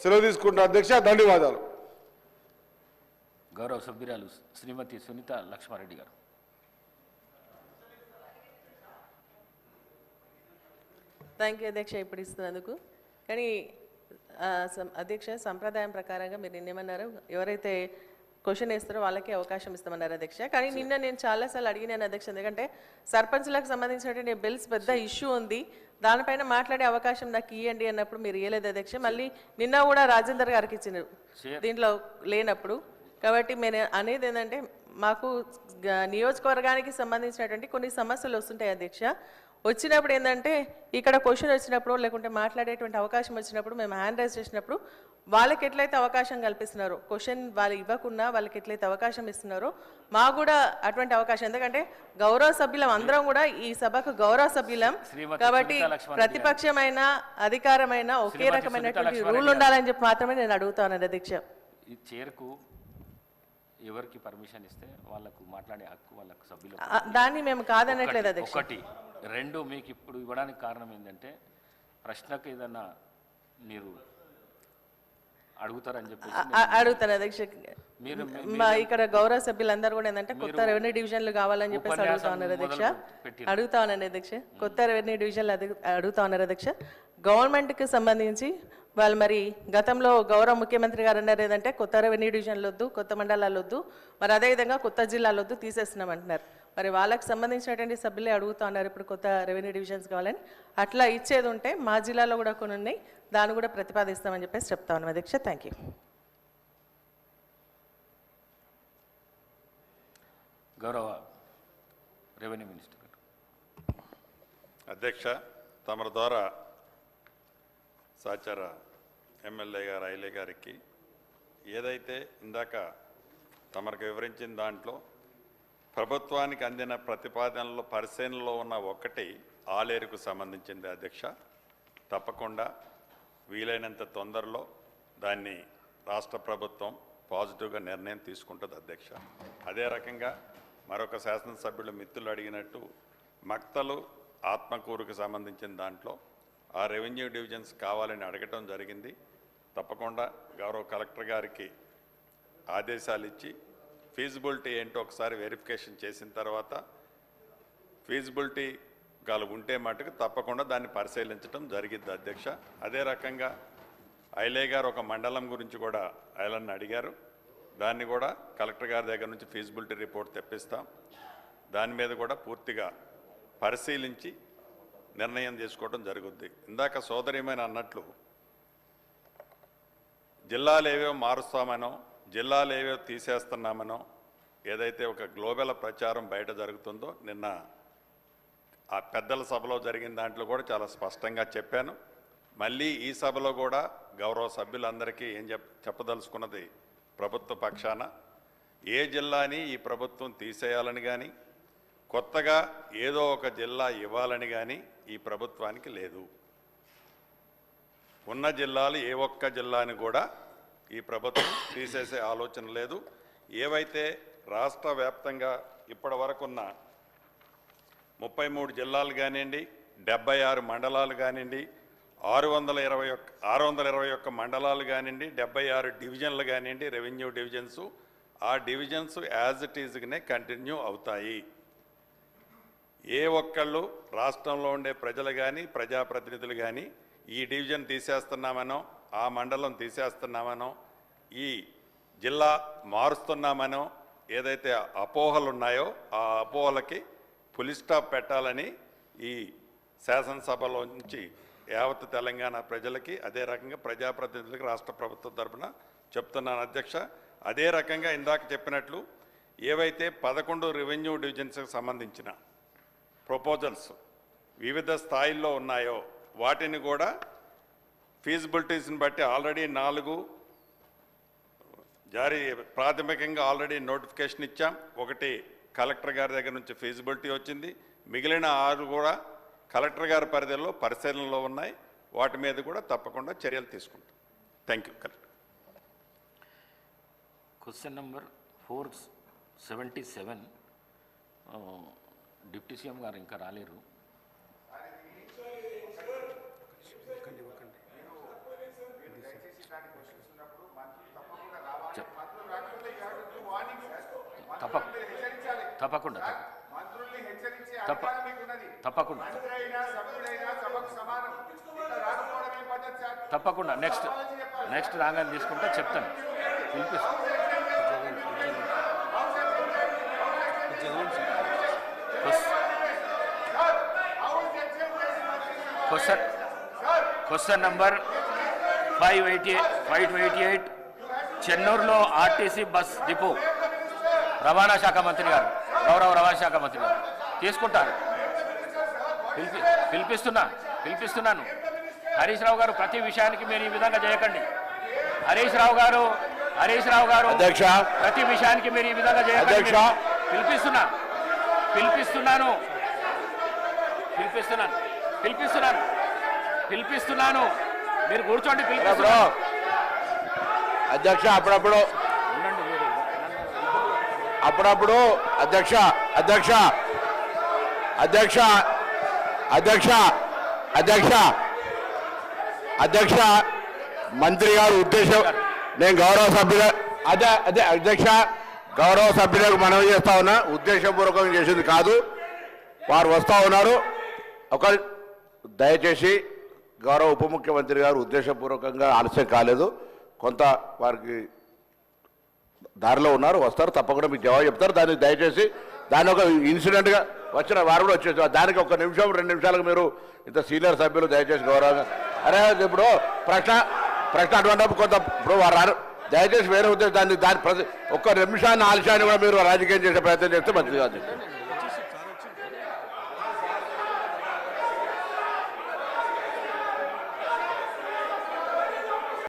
సెలవు తీసుకుంటున్నా అధ్యక్ష ధన్యవాదాలు. గౌరవ సభ్యురాలు శ్రీమతి సునీత లక్ష్మారెడ్డి గారు. థ్యాంక్ యూ అధ్యక్ష ఇప్పుడు ఇస్తున్నందుకు. కానీ అధ్యక్ష సంప్రదాయం ప్రకారంగా మీరు నిన్నేమన్నారు. ఎవరైతే క్వశ్చన్ వేస్తారో వాళ్ళకే అవకాశం ఇస్తామన్నారు అధ్యక్ష. కానీ నిన్న నేను చాలాసార్లు అడిగినాను అధ్యక్ష ఎందుకంటే సర్పంచ్లకు సంబంధించినటువంటి బిల్స్ పెద్ద ఇష్యూ ఉంది. దానిపైన మాట్లాడే అవకాశం నాకు ఇవ్వండి అన్నప్పుడు మీరు ఇవ్వలేదు అధ్యక్ష. మళ్ళీ నిన్న కూడా రాజేందర్ గారికి ఇచ్చినారు దీంట్లో లేనప్పుడు. కాబట్టి నేను అనేది ఏంటంటే మాకు నియోజకవర్గానికి సంబంధించినటువంటి కొన్ని సమస్యలు వస్తుంటాయి అధ్యక్ష. వచ్చినప్పుడు ఏంటంటే ఇక్కడ క్వశ్చన్ వచ్చినప్పుడు లేకుంటే మాట్లాడేటువంటి అవకాశం వచ్చినప్పుడు మేము హ్యాండ్ రైజ్ చేసినప్పుడు వాళ్ళకి ఎట్లయితే అవకాశం కల్పిస్తున్నారో క్వశ్చన్ వాళ్ళు ఇవ్వకున్నా వాళ్ళకి ఎట్లయితే అవకాశం ఇస్తున్నారో మాకు కూడా అటువంటి అవకాశం. ఎందుకంటే గౌరవ సభ్యులం అందరం కూడా ఈ సభకు గౌరవ సభ్యులం. కాబట్టి ప్రతిపక్షమైన అధికారమైన ఒకే రకమైనటువంటి రూల్ ఉండాలని చెప్పి మాత్రమే నేను అడుగుతాను అధ్యక్ష చైర్కు ఎవరికి పర్మిషన్ ఇస్తే వాళ్ళకు మాట్లాడే హక్కు వాళ్ళకు సభ్యులకు ఆ, దాన్ని మేము కాదనట్లేదు అధ్యక్ష. ఒకటి రెండు మీకు ఇప్పుడు ఇవ్వడానికి కారణం ఏంటంటే ప్రశ్నకు ఏదన్నా మీరు అడుగుతారని ఆ- అడుగుతాను అధ్యక్ష. మీరు ఇక్కడ గౌరవ సభ్యులందరూ కూడా ఏంటంటే కొత్త రెవెన్యూ డివిజన్లు కావాలని చెప్పేసి అడుగుతా ఉన్నారు అధ్యక్ష. అడుగుతా ఉన్నాను అధ్యక్ష. కొత్త రెవెన్యూ డివిజన్లు అడుగు- అడుగుతా ఉన్నారు అధ్యక్ష. గవర్నమెంట్కి సంబంధించి వాళ్ళు మరి గతంలో గౌరవ ముఖ్యమంత్రి గారు అన్నారు ఏదంటే కొత్త రెవెన్యూ డివిజన్లు వద్దు కొత్త మండలాలు వద్దు మరి అదేవిధంగా కొత్త జిల్లాలు వద్దు తీసేస్తున్నాం అంటున్నారు. మరి వాళ్ళకి సంబంధించినటువంటి సభ్యులే అడుగుతా ఉన్నారు ఇప్పుడు కొత్త రెవెన్యూ డివిజన్స్ కావాలని. అట్లా ఇచ్చేది ఉంటే మా జిల్లాలో కూడా కొన్ని ఉన్నాయి దాన్ని కూడా ప్రతిపాదిస్తామని చెప్పేసి చెప్తా ఉన్నాం అధ్యక్ష. థ్యాంక్ యూ గౌరవ రెవెన్యూ మినిస్టర్ గారు. అధ్యక్ష తమరి ద్వారా సాచార ఎమ్మెల్యే గారు ఐలే గారికి ఏదైతే ఇందాక తమరికి వివరించిన దాంట్లో ప్రభుత్వానికి అందిన ప్రతిపాదనలో పరిశీలనలో ఉన్న ఒకటి ఆలేరుకు సంబంధించింది అధ్యక్ష. తప్పకుండా వీలైనంత తొందరలో దాన్ని రాష్ట్ర ప్రభుత్వం పాజిటివ్గా నిర్ణయం తీసుకుంటుంది అధ్యక్ష. అదే రకంగా మరొక శాసనసభ్యులు మిత్రులు అడిగినట్టు మక్తలు ఆత్మకూరుకు సంబంధించిన దాంట్లో ఆ రెవెన్యూ డివిజన్స్ కావాలని అడగటం జరిగింది. తప్పకుండా గౌరవ కలెక్టర్ గారికి ఆదేశాలు ఇచ్చి ఫీజిబిలిటీ ఏంటో ఒకసారి వెరిఫికేషన్ చేసిన తర్వాత ఫీజిబిలిటీ గాలు ఉంటే మటుకు తప్పకుండా దాన్ని పరిశీలించడం జరిగింది అధ్యక్ష. అదే రకంగా ఐలే గారు ఒక మండలం గురించి కూడా ఐలన్ అడిగారు. దాన్ని కూడా కలెక్టర్ గారి దగ్గర నుంచి ఫీజిబిలిటీ రిపోర్ట్ తెప్పిస్తాం. దాని మీద కూడా పూర్తిగా పరిశీలించి నిర్ణయం తీసుకోవడం జరుగుద్ది. ఇందాక సోదరిమైన అన్నట్లు జిల్లాలు ఏవేవో మారుస్తామనో జిల్లాలు ఏవేవో తీసేస్తున్నామనో ఏదైతే ఒక గ్లోబల్ ప్రచారం బయట జరుగుతుందో నిన్న ఆ పెద్దల సభలో జరిగిన దాంట్లో కూడా చాలా స్పష్టంగా చెప్పాను. మళ్ళీ ఈ సభలో కూడా గౌరవ సభ్యులందరికీ ఏం చెప్ చెప్పదలుచుకున్నది ప్రభుత్వ పక్షాన. ఏ జిల్లాని ఈ ప్రభుత్వం తీసేయాలని కానీ కొత్తగా ఏదో ఒక జిల్లా ఇవ్వాలని కానీ ఈ ప్రభుత్వానికి లేదు. ఉన్న జిల్లాలు ఏ ఒక్క జిల్లాని కూడా ఈ ప్రభుత్వం తీసేసే ఆలోచన లేదు. ఏవైతే రాష్ట్ర వ్యాప్తంగా ఇప్పటి వరకున్న ముప్పై మూడు జిల్లాలు కానివ్వండి డెబ్బై ఆరు మండలాలు కానివ్వండి ఆరు వందల ఇరవై ఒక్క ఆరు వందల ఇరవై ఒక్క మండలాలు కానివ్వండి డెబ్బై ఆరు డివిజన్లు కానివ్వండి రెవెన్యూ డివిజన్స్ ఆ డివిజన్స్ యాజ్ ఇట్ ఈజ్గానే కంటిన్యూ అవుతాయి. ఏ ఒక్కళ్ళు రాష్ట్రంలో ఉండే ప్రజలు కానీ ప్రజాప్రతినిధులు కానీ ఈ డివిజన్ తీసేస్తున్నామనో ఆ మండలం తీసేస్తున్నామనో ఈ జిల్లా మారుస్తున్నామనో ఏదైతే అపోహలు ఉన్నాయో ఆ అపోహలకి పులి స్టాప్ పెట్టాలని ఈ శాసనసభలో నుంచి యావత్ తెలంగాణ ప్రజలకి అదే రకంగా ప్రజాప్రతినిధులకి రాష్ట్ర ప్రభుత్వం తరఫున చెప్తున్నాను అధ్యక్ష. అదే రకంగా ఇందాక చెప్పినట్లు ఏవైతే పదకొండు రెవెన్యూ డివిజన్స్కి సంబంధించిన ప్రపోజల్స్ వివిధ స్థాయిల్లో ఉన్నాయో వాటిని కూడా ఫీజిబిలిటీస్ని బట్టి ఆల్రెడీ నాలుగు జారీ ప్రాథమికంగా ఆల్రెడీ నోటిఫికేషన్ ఇచ్చాం. ఒకటి కలెక్టర్ గారి దగ్గర నుంచి ఫీజిబిలిటీ వచ్చింది. మిగిలిన ఆరు కూడా కలెక్టర్ గారి పరిధిలో పరిశీలనలో ఉన్నాయి. వాటి మీద కూడా తప్పకుండా చర్యలు తీసుకుంటాం. Thank you collector. Question number four seventy seven deputy CM గారు ఇంకా రాలేరు. తప్ప తప్పకుండా తప్ప తప్పకుండా. తప్పకుండా నెక్స్ట్ నెక్స్ట్ రాగానే తీసుకుంటే చెప్తాను. Question question number five eighty five eighty eight చెన్నూరులో RTC bus depot రవాణా శాఖ మంత్రి గారు గౌరవ రవాణా శాఖ మంత్రి గారు తీసుకుంటారు. పిలిపి పిలిపిస్తున్నా పిలిపిస్తున్నాను. హరీష్ రావు గారు ప్రతి విషయానికి మీరు ఈ విధంగా చేయకండి హరీష్ రావు గారు హరీష్ రావు గారు ప్రతి విషయానికి మీరు ఈ విధంగా చేయకండి. పిలిపిస్తున్నా పిలిపిస్తున్నాను. పిలిపిస్తున్నాను. పిలిపిస్తున్నాను. పిలిపిస్తున్నాను. మీరు కూర్చోండి ఇప్పుడు పిలిపిస్తున్నాను. అధ్యక్ష అప్పుడప్పుడు. అప్పుడప్పుడు అధ్యక్ష అధ్యక్ష. అధ్యక్ష అధ్యక్ష అధ్యక్ష. అధ్యక్ష మంత్రి గారు ఉద్దేశం నేను గౌరవ సభ్యుల అదే అదే అధ్యక్ష గౌరవ సభ్యులకు మనవి చేస్తా ఉన్నా. ఉద్దేశపూర్వకంగా చేసింది కాదు. వారు వస్తూ ఉన్నారు. ఒక దయచేసి గౌరవ ఉప ముఖ్యమంత్రి గారు ఉద్దేశపూర్వకంగా ఆలస్యం కాలేదు. కొంత వారికి దారిలో ఉన్నారు వస్తారు తప్పకుండా మీకు జవాబు చెప్తారు. దానికి దయచేసి దాని ఒక ఇన్సిడెంట్గా వచ్చిన వారు కూడా వచ్చేసి దానికి ఒక నిమిషం రెండు నిమిషాలకు మీరు ఇంత సీనియర్ సభ్యులు దయచేసి గౌరవంగా అరే ఇప్పుడు ప్రశ్న ప్రశ్న అటువంటిప్పుడు కొంత ఇప్పుడు వారు రారు- దయచేసి వేరే ఉద్దేశం దాన్ని దాని ప్రతి ఒక్క నిమిషాన్ని ఆలస్యాన్ని కూడా మీరు రాజకీయం చేసే ప్రయత్నం చేస్తే మంచిది కాదు